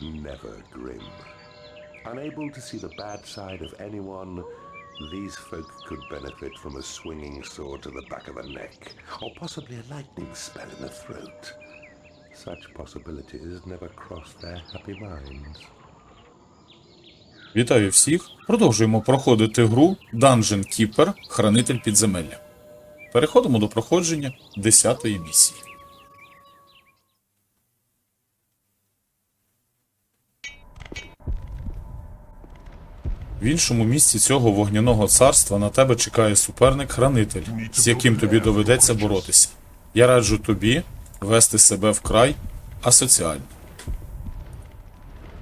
never grim. Unable to see the bad side of anyone, these folk could benefit from a swinging sword to the back of the neck, or possibly a lightning spell in the throat. Such possibilities never crossed their happy minds. Вітаю всіх! Продовжуємо проходити гру Dungeon Keeper Хранитель підземелля. Переходимо до проходження 10-ї місії. В іншому місці цього вогняного царства на тебе чекає суперник-хранитель, з яким тобі доведеться боротися. Я раджу тобі вести себе вкрай асоціально.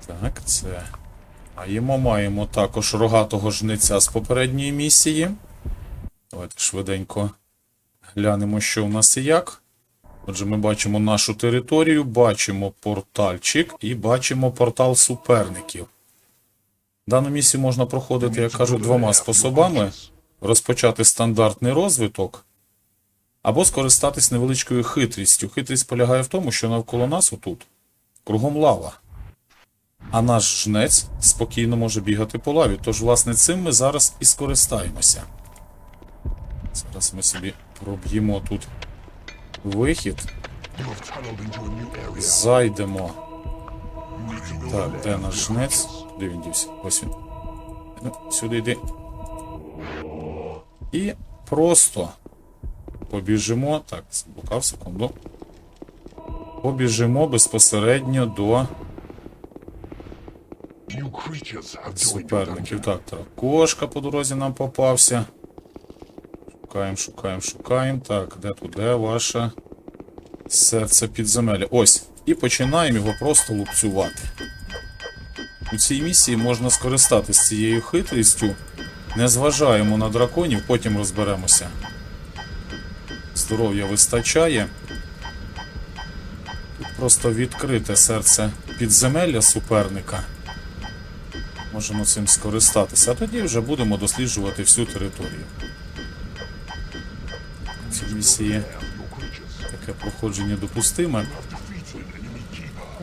Так, це. Маємо, маємо також рогатого жниця з попередньої місії. Давайте швиденько глянемо, що в нас і як. Отже, ми бачимо нашу територію, бачимо портальчик і бачимо портал суперників. Дану місію можна проходити, як кажуть, двома способами: розпочати стандартний розвиток, або скористатись невеличкою хитрістю. Хитрість полягає в тому, що навколо нас отут кругом лава. А наш жнець спокійно може бігати по лаві. Тож, власне, цим ми зараз і скористаємося. Зараз ми собі проб'ємо тут вихід. Зайдемо. Так, де наш жнець? Де він дівся? Ось він. Сюди йди. І просто побіжимо. Так, заблукав секунду. Побіжимо безпосередньо до суперників. dungeon. Так, Таракошка по дорозі нам попався. Шукаємо, шукаємо, шукаємо. Так, де тут, де ваше серце підземелля? Ось. І починаємо його просто лупцювати. У цій місії можна скористатися цією хитрістю. Не зважаємо на драконів, потім розберемося. Здоров'я вистачає. Тут просто відкрите серце підземелля суперника. Можемо цим скористатися, а тоді вже будемо досліджувати всю територію. Ці місії таке проходження допустиме.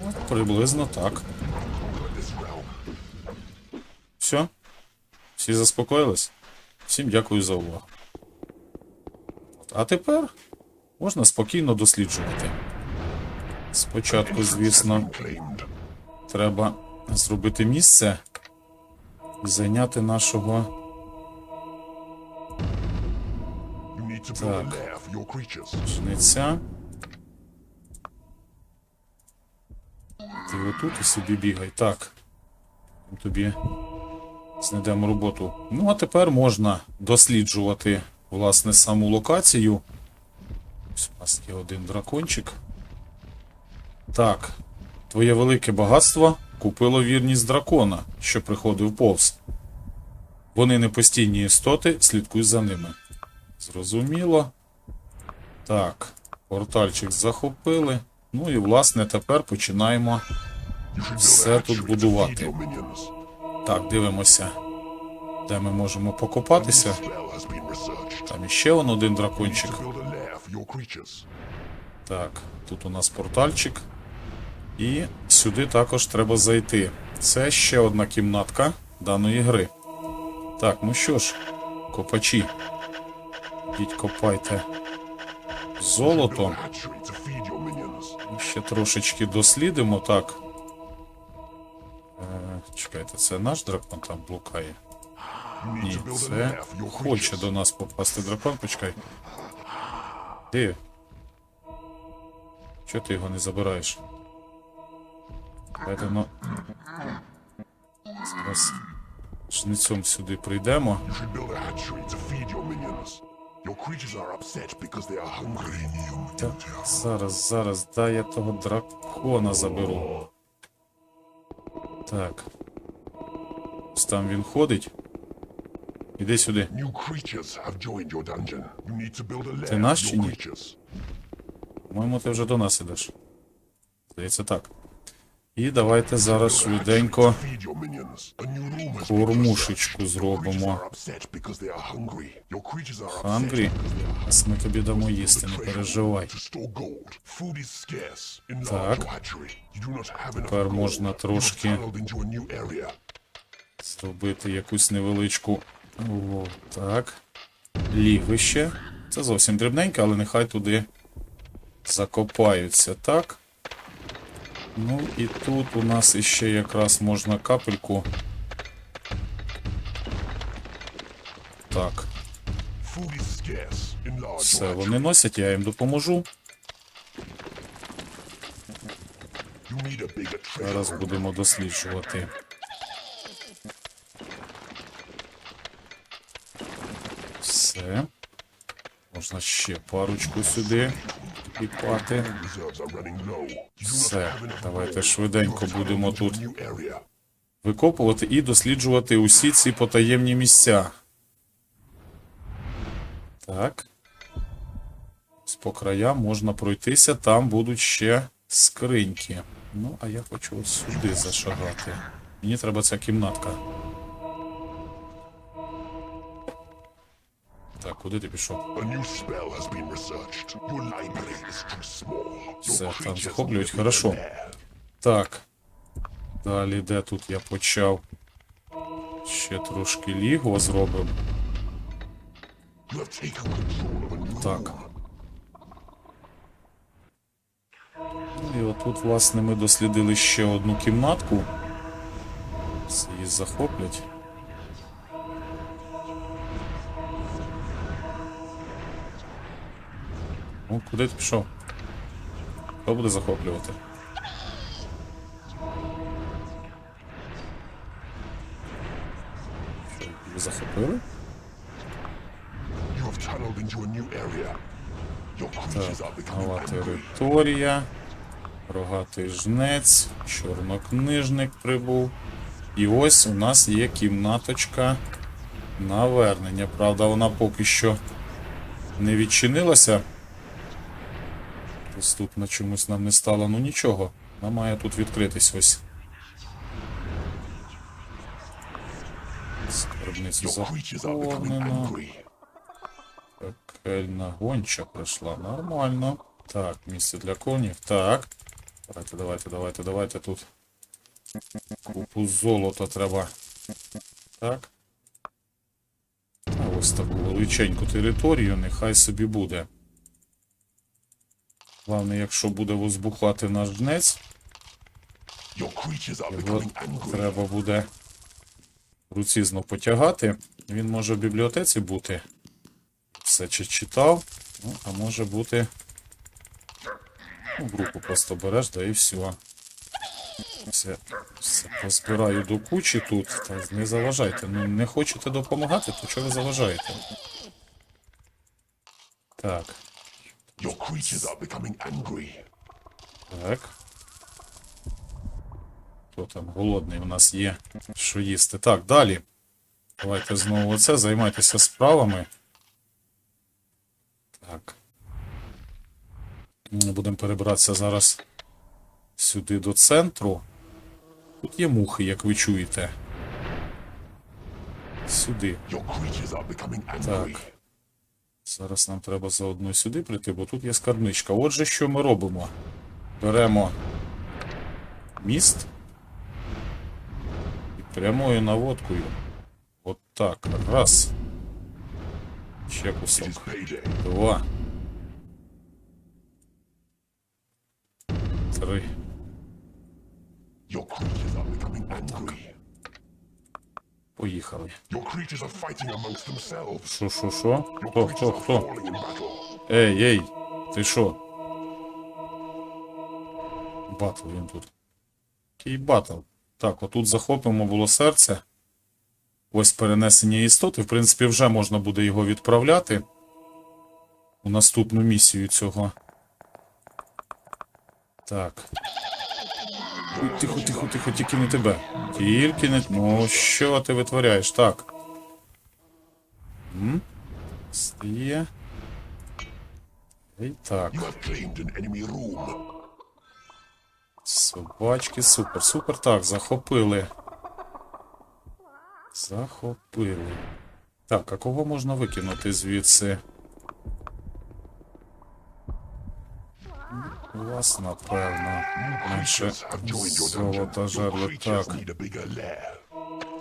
От приблизно так. Всі заспокоїлись? Всім дякую за увагу. А тепер можна спокійно досліджувати. Спочатку, звісно, треба зробити місце і зайняти нашого. Так. Жниця. Ти отут і собі бігай. Так. Тобі знайдемо роботу. Ну, а тепер можна досліджувати, власне, саму локацію. Ось у нас є один дракончик. Так. Твоє велике багатство купило вірність дракона, що приходив повз. Вони не постійні істоти, слідкуй за ними. Зрозуміло. Так, портальчик захопили. Ну і власне тепер починаємо все тут будувати. Так, дивимося, де ми можемо покопатися. Там іще один дракончик. Так, тут у нас портальчик. І сюди також треба зайти. Це ще одна кімнатка даної гри. Так, ну що ж, копачі. Йдіть копайте золото. Ще трошечки дослідимо, так. Чекайте, це наш дракон там блукає? Ні, це хоче до нас попасти дракон, почекай. Де? Чого ти його не забираєш? Давайте, ну. Зараз жницем сюди прийдемо. You should build a hatchery to feed your minions. Your creatures are upset because they are hungry. Та, зараз, зараз, дай я того дракона заберу. Так. Там він ходить. Іди сюди. Ти наш чи ні? По-моєму, ти вже до нас ідеш. Здається, так. І давайте зараз швиденько кормушечку зробимо. Хангрі. Зараз ми тобі дамо їсти, не переживай. Так. Тепер можна трошки tunneled into a new area. Зробити якусь невеличку. О, так. Лігвище. Це зовсім дрібненьке, але нехай туди закопаються, так. Ну і тут у нас іще якраз можна капельку. Так, все, вони носять, я їм допоможу. Зараз будемо досліджувати. Все. Можна ще парочку сюди піпати. Все, давайте швиденько будемо тут викопувати і досліджувати усі ці потаємні місця. Так. Ось По краям можна пройтися, там будуть ще скриньки. Ну, а я хочу ось сюди зашагати. Мені треба ця кімнатка. Так, куди ти пішов? Все, там захоплюють, хорошо. Так. Далі, де тут я почав? Ще трошки лігва зробимо. Так. І отут, власне, ми дослідили ще одну кімнатку. Це її захоплять. Ну, куди ти пішов? Хто буде захоплювати? Що, її захопили? Becoming Нова територія. Рогатий жнець, чорнокнижник прибув. І ось у нас є кімнаточка навернення. Правда, вона поки що не відчинилася. Ось тут на чомусь нам не стало, ну нічого. Вона має тут відкритись ось. Скарбницю angry. Пекельна гонча пройшла. Нормально. Так, місце для конів. Так. Давайте, давайте, давайте, давайте тут. Купу золота треба. Так. А ось таку величеньку територію, нехай собі буде. Головне, якщо буде возбухати наш жнець, його треба буде руцізно потягати. Він може в бібліотеці бути. Все чи читав, ну, а може бути. Ну, групу просто береш, да і все. Все, все позбираю до кучі тут. Та не заважайте. Ну не хочете допомагати, то чого ви заважаєте? Так, Your creatures are becoming angry. так. Хто там голодний у нас є, що їсти. Так, далі. Давайте знову оце, займайтеся справами. Так. Ми Будемо перебиратися зараз сюди до центру. Тут є мухи, як ви чуєте. Сюди. Так. Зараз нам треба заодно сюди прийти, бо тут є скарбничка. Отже, що ми робимо? Беремо міст і прямою наводкою. От так. Раз. Ще кусок. Два. Три. Your creatures are. Поїхали. Що, що, що? Хто, хто, хто? Ей, ей, ти що? Батл він тут. Який батл? Так, отут захопимо було серце. Ось перенесення істоти. В принципі, вже можна буде його відправляти у наступну місію цього. Так. Тихо, тихо, тихо, тільки не тебе. Тільки не. Ну, що ти витворяєш? Так. М? Стає. І так. Собачки, супер, супер. Так, захопили. Захопили. Так, а кого можна викинути звідси? Вас, напевно. Менше золота жерли. Так.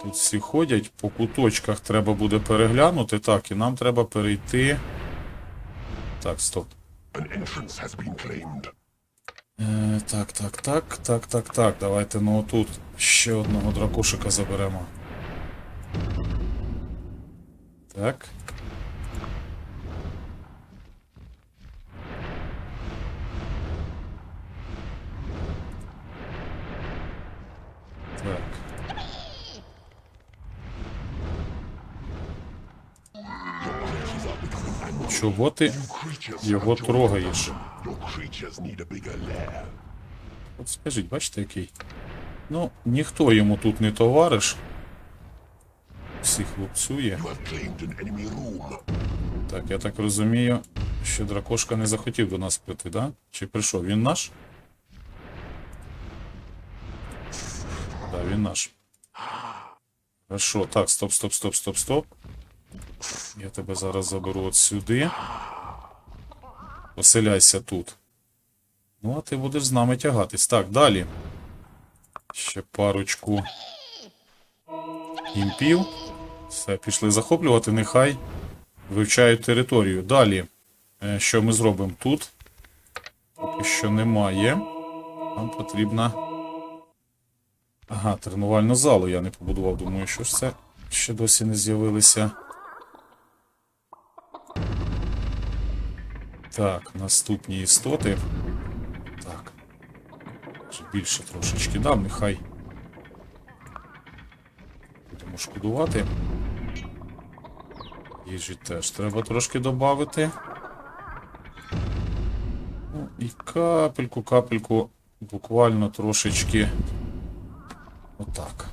Тут всі ходять, по куточках треба буде переглянути. Так, і нам треба перейти. Так, стоп. Е, так, так, так, так, так, так. Давайте ну отут ще одного дракошика заберемо. Так. Так. Чого ти його трогаєш? От скажіть, бачите який? Ну, ніхто йому тут не товариш. Всіх лупцює. Так, я так розумію, що дракошка не захотів до нас прийти, да? Чи прийшов? Він наш? Він наш. Хорошо, так, стоп, стоп, стоп, стоп, стоп. Я тебе зараз заберу от сюди. Поселяйся тут. Ну, а ти будеш з нами тягатись. Так, далі. Ще парочку імпів. Все, пішли захоплювати, нехай вивчають територію. Далі, е, що ми зробимо тут? Поки що немає. Нам потрібна. Ага, тренувальну залу я не побудував. Думаю, що ж це ще досі не з'явилися. Так, наступні істоти. Так. Більше трошечки дам, нехай. Будемо шкодувати. Їжі теж треба трошки додати. Ну, і капельку, капельку, буквально трошечки. Отак.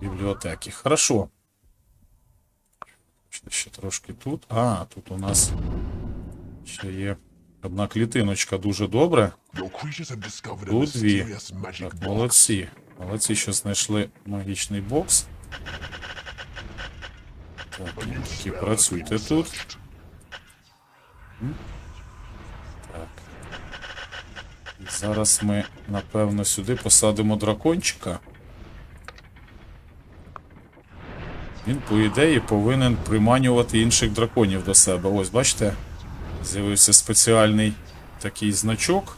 Бібліотеки. Хорошо. Ще- трошки тут. А, тут у нас ще є одна клітиночка дуже добре. Тут дві. Так, молодці. Молодці, що знайшли магічний бокс. Так, ну, працюйте тут. Так. І зараз ми, напевно, сюди посадимо дракончика. Він, по ідеї, повинен приманювати інших драконів до себе. Ось, бачите? З'явився спеціальний такий значок.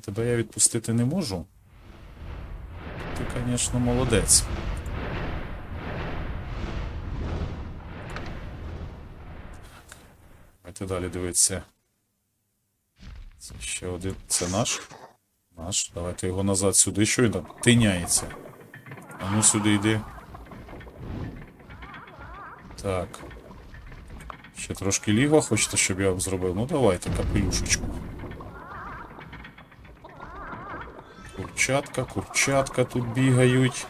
Тебе я відпустити не можу. Ти, звісно, молодець. Давайте далі дивитися. Це ще один. Це наш. Наш. Давайте його назад сюди. Що він там? Тиняється. А ну сюди йди. Так. Ще трошки лігва хочете, щоб я вам зробив? Ну давайте, капелюшечку. Курчатка, курчатка тут бігають.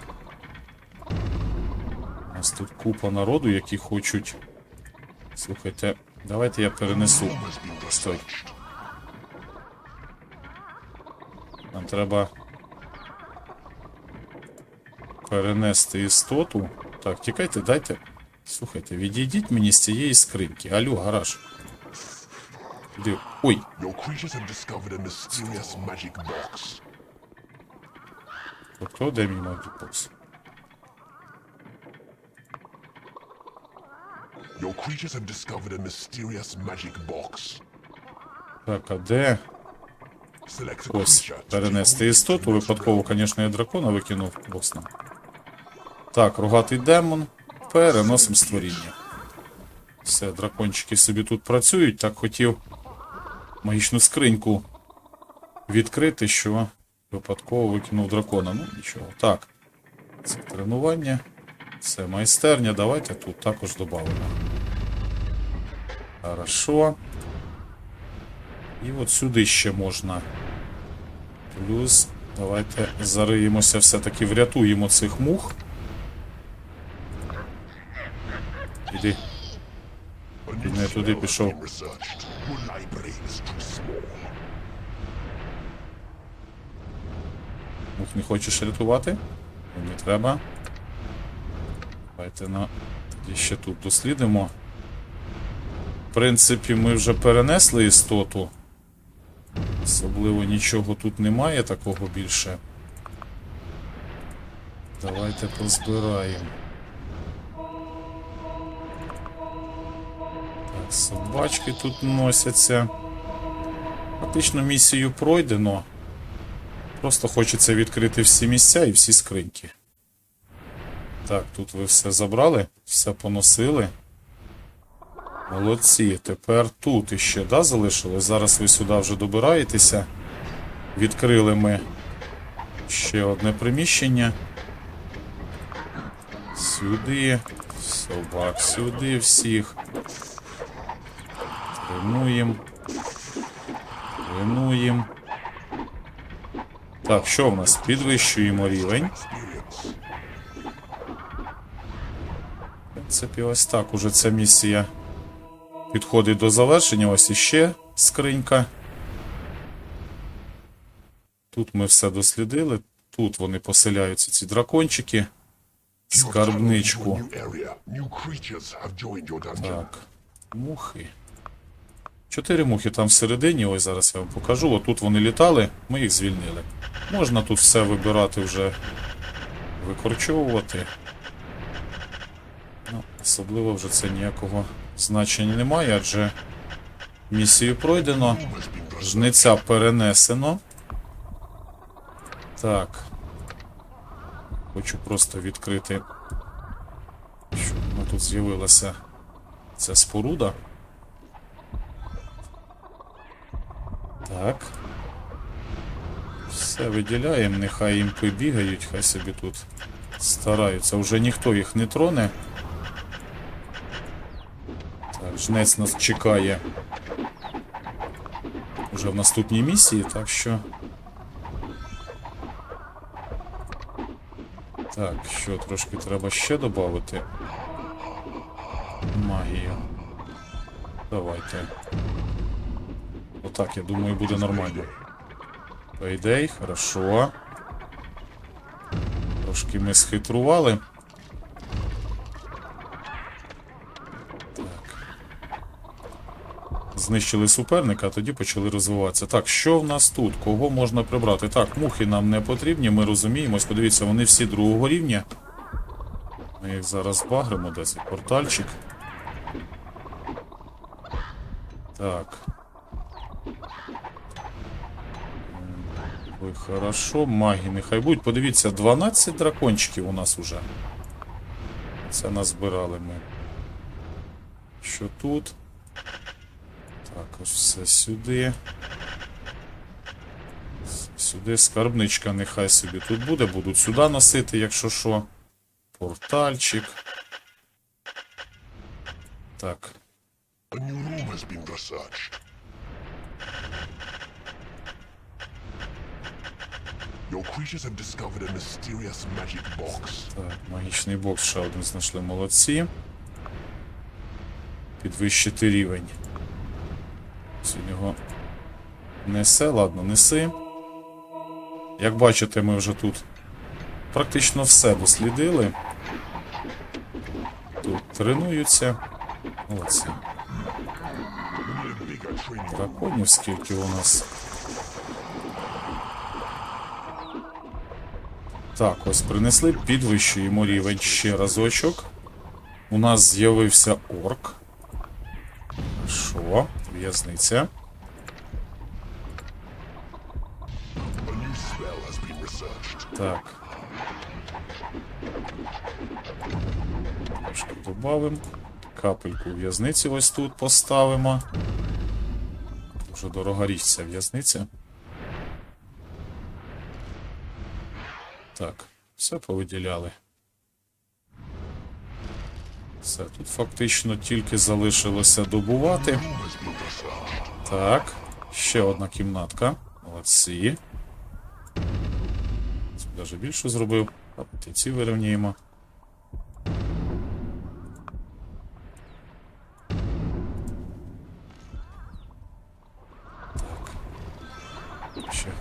У нас тут купа народу, які хочуть. Слухайте, давайте я перенесу. Стой. Нам треба перенести істоту. Так, тікайте, дайте. Слухайте, відійдіть мені з цієї скриньки. Алло, гараж. Іди. Ой, discovered a mysterious magic box. де мій? Your creatures have discovered a mysterious magic box. Так, а де? Ось, перенести істоту. Випадково, звісно, я дракона викинув бокс нам. Так, рогатий демон. Переносимо створіння. Все, дракончики собі тут працюють. Так хотів магічну скриньку відкрити, що випадково викинув дракона. Ну, нічого. Так. Це тренування. Це майстерня. Давайте тут також додамо. Хорошо. І от сюди ще можна. Плюс, давайте зариємося, все-таки врятуємо цих мух. Іди. Він не туди пішов. Мух, не хочеш рятувати? Не треба. Давайте на... тоді ще тут дослідимо. В принципі, ми вже перенесли істоту. Особливо нічого тут немає такого більше. Давайте позбираємо. Так, собачки тут носяться. Фактично місію пройдено. Просто хочеться відкрити всі місця і всі скриньки. Так, тут ви все забрали, все поносили. Молодці. Тепер тут іще, да, залишилось? Зараз ви сюди вже добираєтеся. Відкрили ми ще одне приміщення. Сюди. Собак, сюди всіх. Тренуємо. Тренуємо. Так, що в нас? Підвищуємо рівень. В принципі, ось так уже ця місія підходить до завершення. Ось іще скринька. Тут ми все дослідили. Тут вони поселяються, ці дракончики. Скарбничку. Так. Мухи. Чотири мухи там всередині, ось зараз я вам покажу. Отут вони літали, ми їх звільнили. Можна тут все вибирати вже, викорчовувати. Особливо вже це ніякого значення немає, адже місію пройдено, жниця перенесено. Так. Хочу просто відкрити, щоб мене тут з'явилася ця споруда. Так. Все виділяємо, нехай їм побігають, хай собі тут стараються. Вже ніхто їх не троне. Жнець нас чекає вже в наступній місії, так що. Так, що трошки треба ще додати. Магію. Давайте. Отак, я думаю, буде нормально. Пейдей, хорошо. Трошки ми схитрували. Знищили суперника, а тоді почали розвиватися. Так, що в нас тут? Кого можна прибрати? Так, мухи нам не потрібні, ми розуміємось. Подивіться, вони всі другого рівня. Ми їх зараз багримо, де цей портальчик. Так. Ой, хорошо, маги нехай будуть. Подивіться, 12 дракончиків у нас уже. Це назбирали ми. Що тут? Також все сюди. Сюди скарбничка нехай собі тут буде. Будуть сюди носити, якщо що. Портальчик. Так. Your creatures have discovered a mysterious magic box. Так, магічний бокс ще один знайшли молодці. Підвищити рівень. Нього несе, ладно, неси. Як бачите, ми вже тут практично все дослідили. Тут тренуються. Молодці. Драконів скільки у нас. Так, ось принесли, підвищуємо рівень ще разочок. У нас з'явився орк. Що? В'язниця. Додамо. Капельку в'язниці ось тут поставимо. Дуже дорога річ ця в'язниця. Так, все повиділяли. Все, тут фактично тільки залишилося добувати. Так, ще одна кімнатка. Молодці. Це Даже більше зробив. А ці вирівняємо.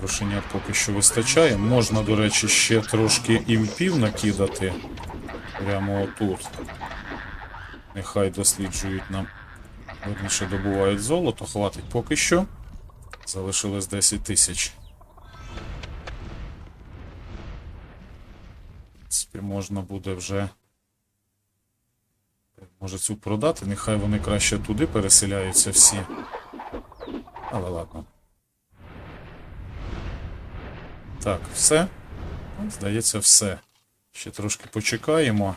Грошенят поки що вистачає. Можна, до речі, ще трошки імпів накидати. Прямо отут. Нехай досліджують нам. Верніше добувають золото, хватить поки що. Залишилось 10 тисяч. Можна буде вже. Може цю продати, нехай вони краще туди переселяються всі. Але ладно. Так, все. Здається, все. Ще трошки почекаємо.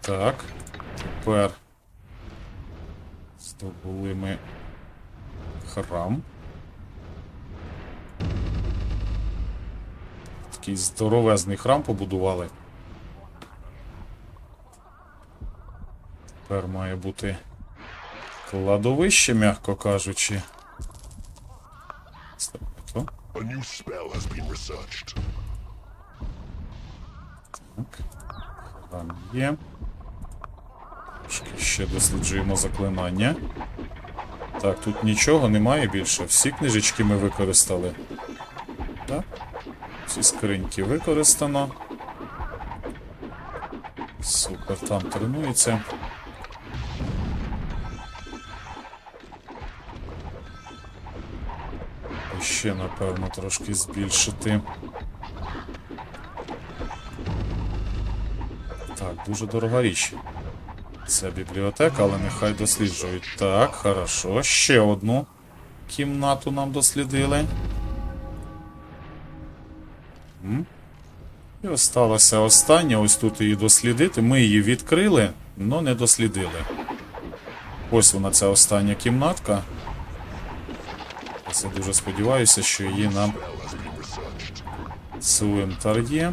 Так. Тепер здобули ми храм. Такий здоровезний храм побудували. Тепер має бути кладовище, м'яко кажучи. A new spell has been researched. Так. Храм є. Трошки ще досліджуємо заклинання. Так, тут нічого немає більше. Всі книжечки ми використали. Так. Всі скриньки використано. Супер, там тренується. Ще, напевно, трошки збільшити. Так, дуже дорога річ. Це бібліотека, але нехай досліджують. Так, хорошо. Ще одну кімнату нам дослідили. І осталося остання, ось тут її дослідити. Ми її відкрили, але не дослідили. Ось вона, ця остання кімнатка. Я дуже сподіваюся, що її нам. Цилинтар є.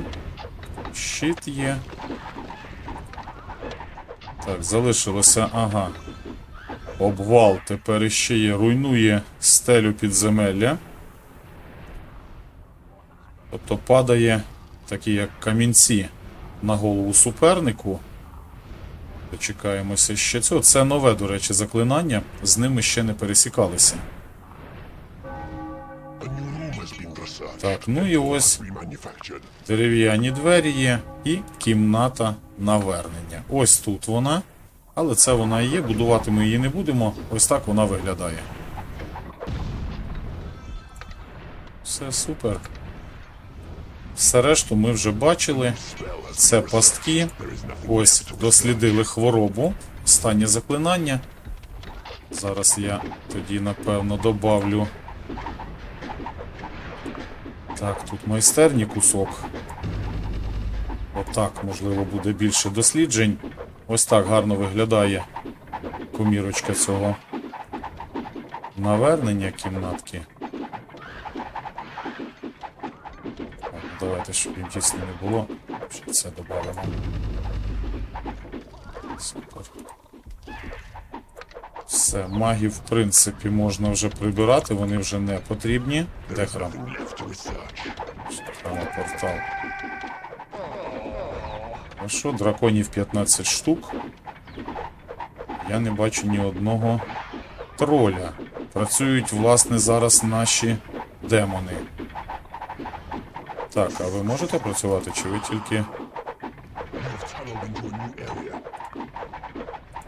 Щит є. Так, залишилося, ага. Обвал тепер іще є. Руйнує стелю підземелля. Тобто падає такі як камінці на голову супернику. Дочекаємося ще цього. Це нове, до речі, заклинання. З ними ще не пересікалися. Так, ну і ось Дерев'яні двері є і кімната навернення. Ось тут вона. Але це вона і є, будувати ми її не будемо. Ось так вона виглядає. Все супер. Все решту ми вже бачили. Це пастки. Ось дослідили хворобу. Останнє заклинання. Зараз я тоді, напевно, добавлю. Так, тут майстерні кусок. Отак, можливо, буде більше досліджень. Ось так гарно виглядає комірочка цього навернення кімнатки. Так, давайте, щоб їм тісно не було. Ще це додамо. Супер. Все, магів, в принципі, можна вже прибирати, вони вже не потрібні. Де храм? Храма портал. А що, драконів 15 штук. Я не бачу ні одного троля. Працюють, власне, зараз наші демони. Так, а ви можете працювати, чи ви тільки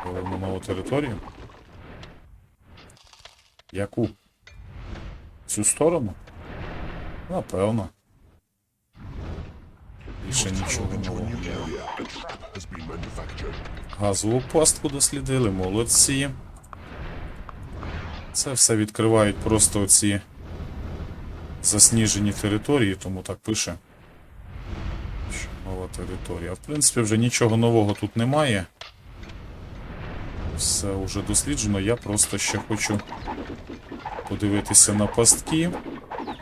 на нову територію? Яку? Цю сторону? Напевно. Більше нічого Tunneled нового. Газову пастку дослідили, молодці. Це все відкривають просто оці засніжені території, тому так пише. Що нова територія. В принципі, вже нічого нового тут немає. Все вже досліджено. Я просто ще хочу подивитися на пастки.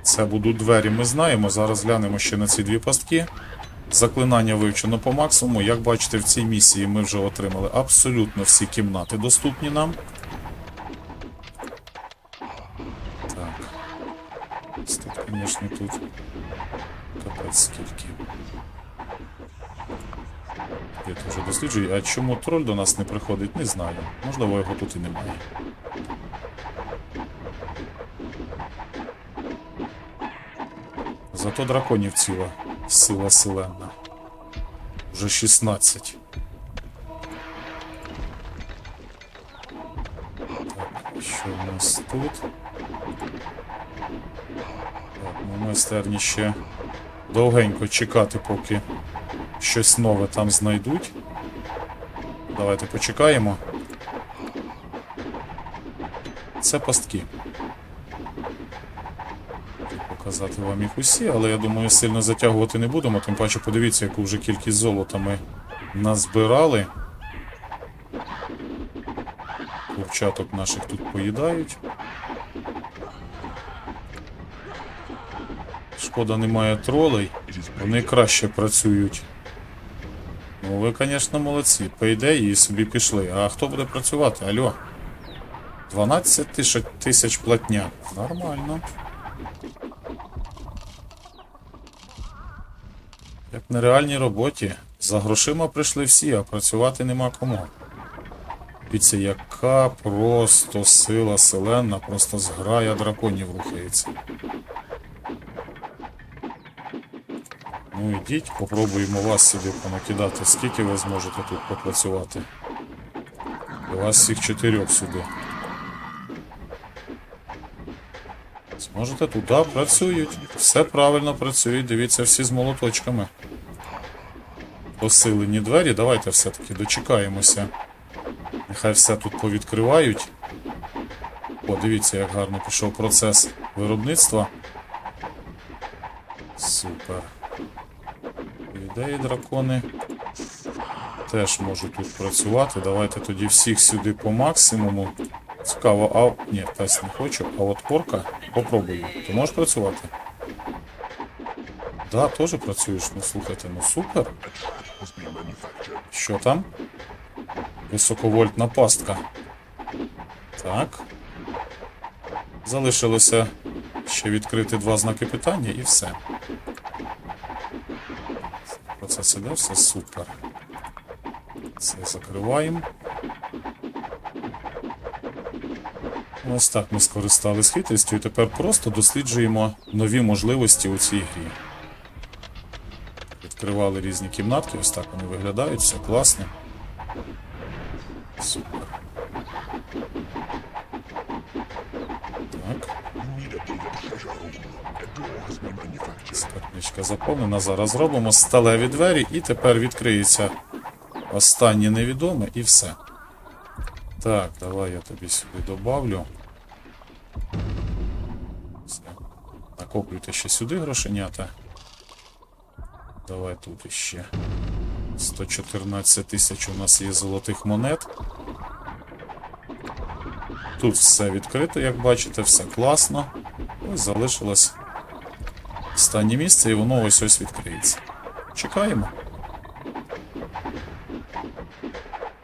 Це будуть двері, ми знаємо. Зараз глянемо ще на ці дві пастки. Заклинання вивчено по максимуму. Як бачите, в цій місії ми вже отримали абсолютно всі кімнати доступні нам. Так. Ось Тут, звісно, тут капець скільки. Я тут вже досліджую. А чому троль до нас не приходить, не знаю. Можливо, його тут і немає. Зато драконів ціла сила селенна. Вже 16. Так, що в нас тут? Так, ну майстерні ще довгенько чекати, поки щось нове там знайдуть. Давайте почекаємо. Це пастки. Показати вам їх усі, але я думаю, сильно затягувати не будемо. Тим паче, подивіться, яку вже кількість золота ми назбирали. Курчаток наших тут поїдають. Шкода, немає тролей. Вони краще працюють. Ну, ви, звісно, молодці. По ідеї, собі пішли. А хто буде працювати? Алло? 12 тисяч, тисяч платня. Нормально. На реальній роботі. За грошима прийшли всі, а працювати нема кому. Дивіться, яка просто сила селена, просто зграя драконів рухається. Ну ідіть, попробуємо вас сюди понакидати. Скільки ви зможете тут попрацювати? У вас всіх чотирьох сюди. Зможете туди працюють. Все правильно працюють. Дивіться, всі з молоточками. Посилені двері. Давайте все-таки дочекаємося. Нехай все тут повідкривають. О, дивіться, як гарно пішов процес виробництва. Супер. Ідеї дракони теж можуть тут працювати. Давайте тоді всіх сюди по максимуму. Цікаво, а. Ні, пес не хочу, а от порка попробую. Ти можеш працювати? Да, теж працюєш. Ну слухайте, ну супер. Що там? Високовольтна пастка. Так. Залишилося ще відкрити два знаки питання і все. Процес іде, все супер. Це закриваємо. Ось так ми скористались хитрістю і тепер просто досліджуємо нові можливості у цій грі. Відкривали різні кімнатки, ось так вони виглядають, все класно. Супер. Так, скарбничка заповнена. Зараз зробимо сталеві двері і тепер відкриється останнє невідоме і все. Так, давай я тобі сюди добавлю. Накоплюйте ще сюди грошенята. Давай тут іще. 114 тисяч у нас є золотих монет. Тут все відкрито, як бачите, все класно. Ось залишилось останнє місце, і воно ось ось відкриється. Чекаємо.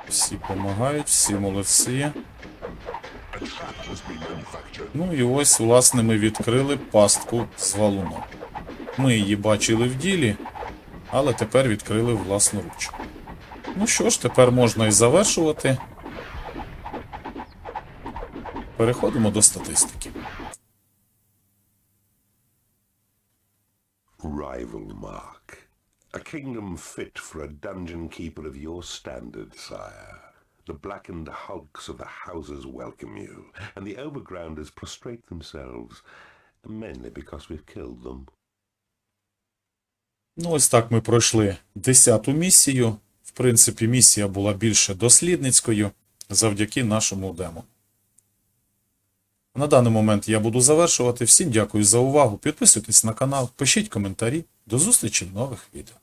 Всі допомагають, всі молодці. Ну і ось, власне, ми відкрили пастку з валуном. Ми її бачили в ділі, але тепер відкрили власноруч. Ну що ж, тепер можна і завершувати. Переходимо до статистики. Rival Mark. A kingdom fit for a dungeon keeper of your standard, sire. The blackened hulks of the houses welcome you, and the overgrounders prostrate themselves, mainly because we've killed them. Ну, ось так ми пройшли десяту місію. В принципі, місія була більше дослідницькою завдяки нашому демо. На даний момент я буду завершувати. Всім дякую за увагу. Підписуйтесь на канал, пишіть коментарі. До зустрічі в нових відео.